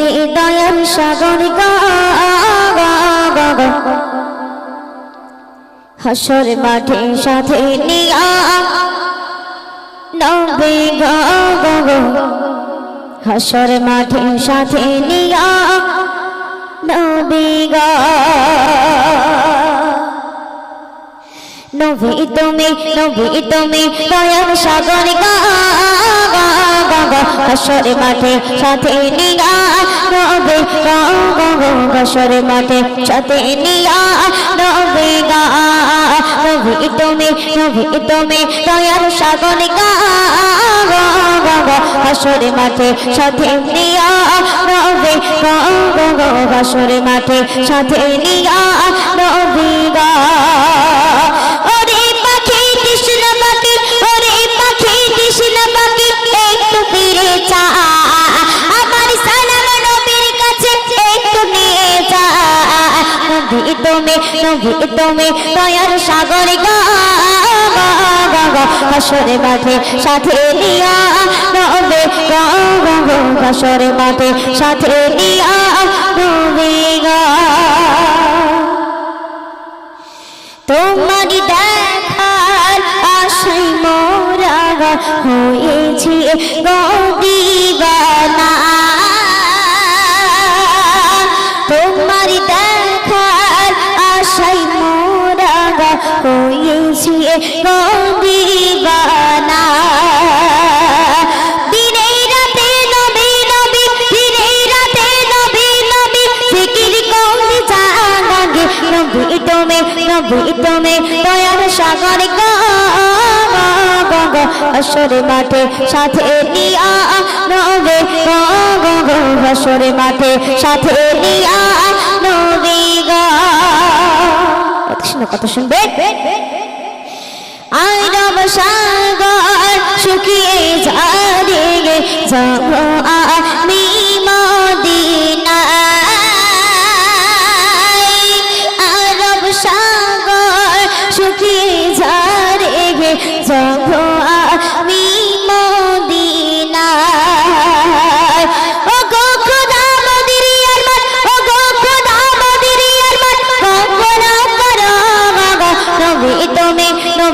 তুমি দয়াল সাগর। হাসর মাঠে সাথে নিয়া নবে। হাসর মাঠে সাথে নিয়া নবে গা নবী তুমি নবী তুমি দয়াল সাগর গা হাসর মাঠে, সাথে নিয়া গা হাসর মাঠে, সাথে নিয়া, নবী, গা, নবী, তুমি নবী, তুমি দয়াল সাগর গা হাসর মাঠে, সাথে নিয়া গা, হাসর মাঠে, সাথে নিয়া, নবী, গা নবী তুমি দয়ার সাগর গা গা গা গা, হাসরে মাঠে সাথে নিয়া নবে গা গা গা, হাসরে মাঠে সাথে গা। দেখার আশাই মোরা হয়েছি গদিবানা দিনে রাতে নবী তুমি নবী তুমি, দয়ার সাগর গা গা গা গা আসরে মাঠে সাথে নিয়া। নবে, গা গা গা আসরে মাঠে সাথে নিয়া। নবে গা। কত শুনো কত আরব সাগর শুকিয়ে যারে গে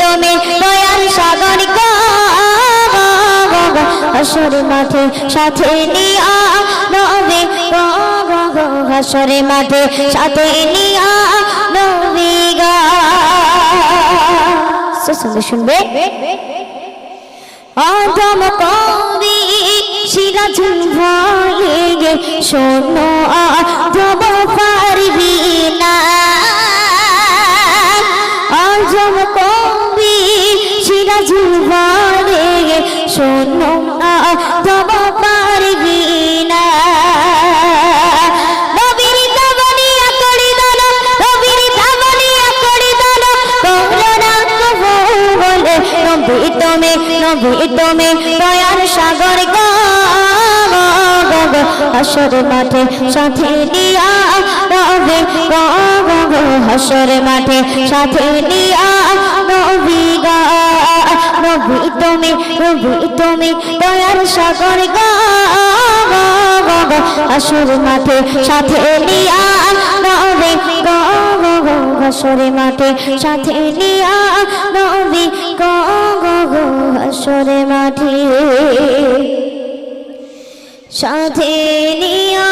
তুমি দয়ার সাগর হাসরে মাঠে সাথে নিয়া নবী মাঠে সাথে নিয়া শুনবে। আদম কবি আদম গে শোনো না করোনা বলে তুমি, নবী তুমি দয়ার সাগর গা হাসর মাঠে সাথে নিয়া নবী গা মাঠে সাথে নবী। নবী তুমি নবী তুমি, দয়ার সাগর গা হাসর মাঠে সাথে নিয়া মাঠে সাথে নিয়া মাঠে সাথে নিয়া